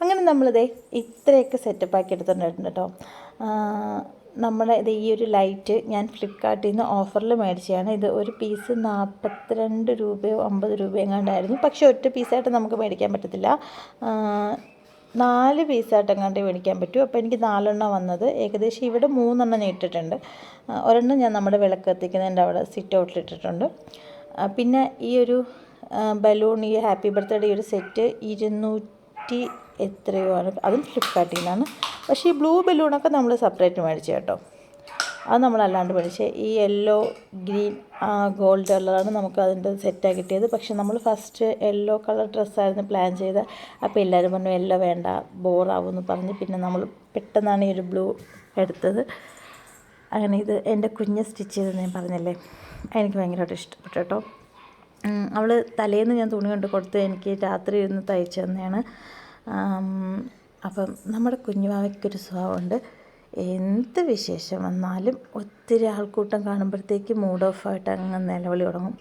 അങ്ങനെ നമ്മളിത് ഇത്രയൊക്കെ സെറ്റപ്പാക്കി എടുത്തിട്ടുണ്ട് കേട്ടോ നമ്മുടെ ഇത് ഈ ഒരു ലൈറ്റ് ഞാൻ ഫ്ലിപ്പ്കാർട്ടിൽ നിന്ന് ഓഫറിൽ മേടിച്ചതാണ്. ഇത് ഒരു പീസ് നാൽപ്പത്തിരണ്ട് രൂപയോ അമ്പത് രൂപയോ എങ്ങാണ്ടായിരുന്നു. പക്ഷേ ഒറ്റ പീസായിട്ട് നമുക്ക് മേടിക്കാൻ പറ്റത്തില്ല. നാല് പീസായിട്ട് എങ്ങാണ്ട് മേടിക്കാൻ പറ്റൂ. അപ്പോൾ എനിക്ക് നാലെണ്ണം വന്നത്. ഏകദേശം ഇവിടെ മൂന്നെണ്ണം ഇട്ടിട്ടുണ്ട്. ഒരെണ്ണം ഞാൻ നമ്മുടെ വിളക്ക് കത്തിക്കുന്നതിന്റെ അവിടെ സിറ്റ് ഔട്ടിൽ ഇട്ടിട്ടുണ്ട്. പിന്നെ ഈ ഒരു ബലൂൺ ഈ ഹാപ്പി ബർത്ത്ഡേ ഒരു സെറ്റ് ഇരുന്നൂറ്റി എത്രയോ ആണ്. അതും ഫ്ലിപ്കാർട്ടിൽ നിന്നാണ്. പക്ഷേ ഈ ബ്ലൂ ബലൂണൊക്കെ നമ്മൾ സെപ്പറേറ്റ് മേടിച്ചു കേട്ടോ. അത് നമ്മളല്ലാണ്ട് മേടിച്ച്. ഈ യെല്ലോ ഗ്രീൻ ഗോൾഡ് കളറാണ് നമുക്ക് അതിന്റെ സെറ്റാണ് കിട്ടിയത്. പക്ഷെ നമ്മൾ ഫസ്റ്റ് യെല്ലോ കളർ ഡ്രസ്സായിരുന്നു പ്ലാൻ ചെയ്ത് അപ്പോൾ എല്ലാവരും പറഞ്ഞു യെല്ലോ വേണ്ട ബോറാവും എന്ന് പറഞ്ഞ്. പിന്നെ നമ്മൾ പെട്ടെന്നാണ് ഈ ഒരു ബ്ലൂ എടുത്തത്. അങ്ങനെ ഇത് എന്റെ കുഞ്ഞ് സ്റ്റിച്ച് ചെയ്തെന്ന് ഞാൻ പറഞ്ഞല്ലേ? എനിക്ക് ഭയങ്കരമായിട്ട് ഇഷ്ടപ്പെട്ടു കേട്ടോ. അവൾ തലേന്ന് ഞാൻ തുണി കൊണ്ട് കൊടുത്ത് എനിക്ക് രാത്രി ഇരുന്ന് തയ്ച്ചു തന്നെയാണ്. അപ്പം നമ്മുടെ കുഞ്ഞുമാവയ്ക്കൊരു സ്വഭാവമുണ്ട്. എന്ത് വിശേഷം വന്നാലും ഒത്തിരി ആൾക്കൂട്ടം കാണുമ്പോഴത്തേക്ക് മൂഡ് ഓഫ് ആയിട്ട് അങ്ങ് നിലവിളി തുടങ്ങും.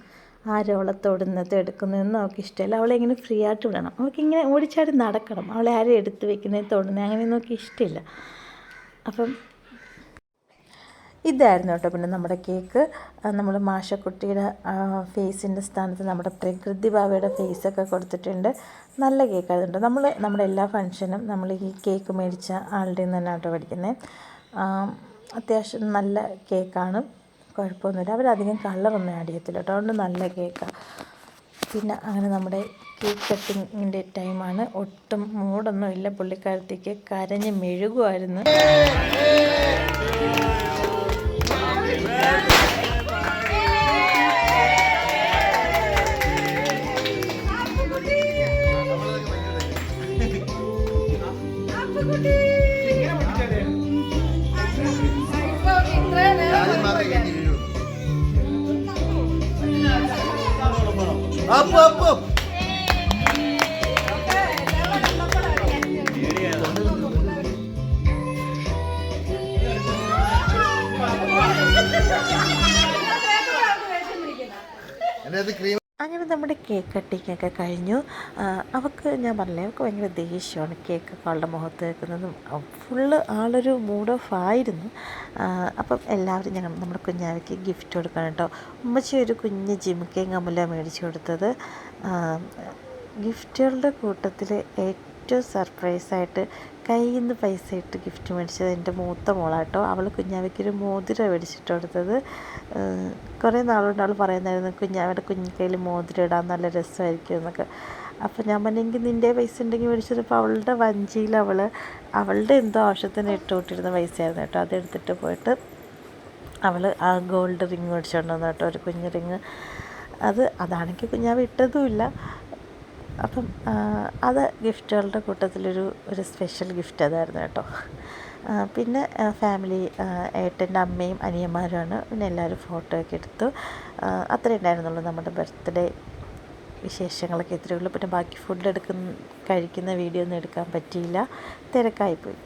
ആരും അവളെ തൊടുന്നത് എടുക്കുന്നതെന്നും അവൾക്ക് ഇഷ്ടമില്ല. അവളെ ഇങ്ങനെ ഫ്രീ ആയിട്ട് വിടണം. അവൾക്ക് ഇങ്ങനെ ഓടിച്ചാടി നടക്കണം. അവളെ ആരും എടുത്ത് വെക്കുന്നത് തൊടുന്നത് അങ്ങനെയൊന്നും അവൾക്ക് ഇഷ്ടമില്ല. അപ്പം ഇതായിരുന്നു കേട്ടോ പിന്നെ നമ്മുടെ കേക്ക്. നമ്മൾ മാഷക്കുട്ടിയുടെ ഫേസിന്റെ സ്ഥാനത്ത് നമ്മുടെ പ്രകൃതി ഭാവയുടെ ഫേസൊക്കെ കൊടുത്തിട്ടുണ്ട്. നല്ല കേക്ക് അതുണ്ട് നമ്മൾ നമ്മുടെ എല്ലാ ഫങ്ഷനും നമ്മൾ ഈ കേക്ക് മേടിച്ച ആളുടെ നിന്ന് തന്നെ കേട്ടോ പഠിക്കുന്നത് അത്യാവശ്യം നല്ല കേക്കാണ്. കുഴപ്പമൊന്നുമില്ല. അവരധികം കളറൊന്നും ആഡ് ചെയ്യത്തില്ല കേട്ടോ. അതുകൊണ്ട് നല്ല കേക്കാണ് പിന്നെ അങ്ങനെ നമ്മുടെ കേക്ക് കട്ടിങ്ങിന്റെ ടൈമാണ്. ഒട്ടും മൂടൊന്നും ഇല്ല പുള്ളിക്കാരത്തേക്ക് കരഞ്ഞ് മെഴുകുമായിരുന്നു അപ്പ് അപ്പ്. അതിനകത്ത് ക്രീം അങ്ങനെ നമ്മുടെ കേക്ക് കട്ടിങ്ങൊക്കെ കഴിഞ്ഞു. അവൾക്ക് ഞാൻ പറഞ്ഞില്ലേ അവൾക്ക് ഭയങ്കര ദേഷ്യമാണ് കേക്കൊക്കെ അവളുടെ മുഖത്ത് വെക്കുന്നതും. ഫുള്ള് ആളൊരു മൂഡ് ഓഫ് ആയിരുന്നു. അപ്പം എല്ലാവരും ഞങ്ങൾ നമ്മുടെ കുഞ്ഞാവയ്ക്ക് ഗിഫ്റ്റ് കൊടുക്കണം കേട്ടോ. ഉമ്മച്ചി ഒരു കുഞ്ഞ് ജിമിക്കയും കമ്മല മേടിച്ചു കൊടുത്തത്. ഗിഫ്റ്റുകളുടെ കൂട്ടത്തിൽ ഏറ്റവും സർപ്രൈസായിട്ട് കയ്യിൽ നിന്ന് പൈസ ഇട്ട് ഗിഫ്റ്റ് മേടിച്ചത് എന്റെ മൂത്ത മോളാട്ടോ. അവൾ കുഞ്ഞാവയ്ക്കൊരു മോതിരം മേടിച്ചിട്ട് കൊടുത്തത്. കുറേ നാളുകൊണ്ട് അവൾ പറയുന്നായിരുന്നു കുഞ്ഞാവയുടെ കുഞ്ഞിക്കൈയിൽ മോതിരം ഇടാൻ നല്ല രസമായിരിക്കും എന്നൊക്കെ. അപ്പോൾ ഞാൻ പറഞ്ഞെങ്കിൽ നിന്റെ പൈസ ഉണ്ടെങ്കിൽ മേടിച്ചപ്പോൾ അവളുടെ വഞ്ചിയിൽ അവൾ അവളുടെ എന്തോ ആവശ്യത്തിന് ഇട്ട് വിട്ടിരുന്ന പൈസയായിരുന്നു കേട്ടോ. അതെടുത്തിട്ട് പോയിട്ട് അവൾ ആ ഗോൾഡ് റിങ് മേടിച്ചുകൊണ്ട് കേട്ടോ ഒരു കുഞ്ഞു റിങ് അത് അതാണെങ്കിൽ കുഞ്ഞാവ് ഇട്ടതുമില്ല അപ്പം അത് ഗിഫ്റ്റുകളുടെ കൂട്ടത്തിലൊരു ഒരു സ്പെഷ്യൽ ഗിഫ്റ്റ് അതായിരുന്നു കേട്ടോ. പിന്നെ ഫാമിലി ഏട്ടന്റെ അമ്മയും അനിയന്മാരുമാണ്. പിന്നെ എല്ലാവരും ഫോട്ടോ ഒക്കെ എടുത്തു. അത്രേ ഉണ്ടായിരുന്നുള്ളൂ നമ്മുടെ ബർത്ത്ഡേ വിശേഷങ്ങളൊക്കെ ഇത്രയേ ഉള്ളൂ. പിന്നെ ബാക്കി ഫുഡ് എടുക്കുന്ന കഴിക്കുന്ന വീഡിയോ ഒന്നും എടുക്കാൻ പറ്റിയില്ല. തിരക്കായിപ്പോയി.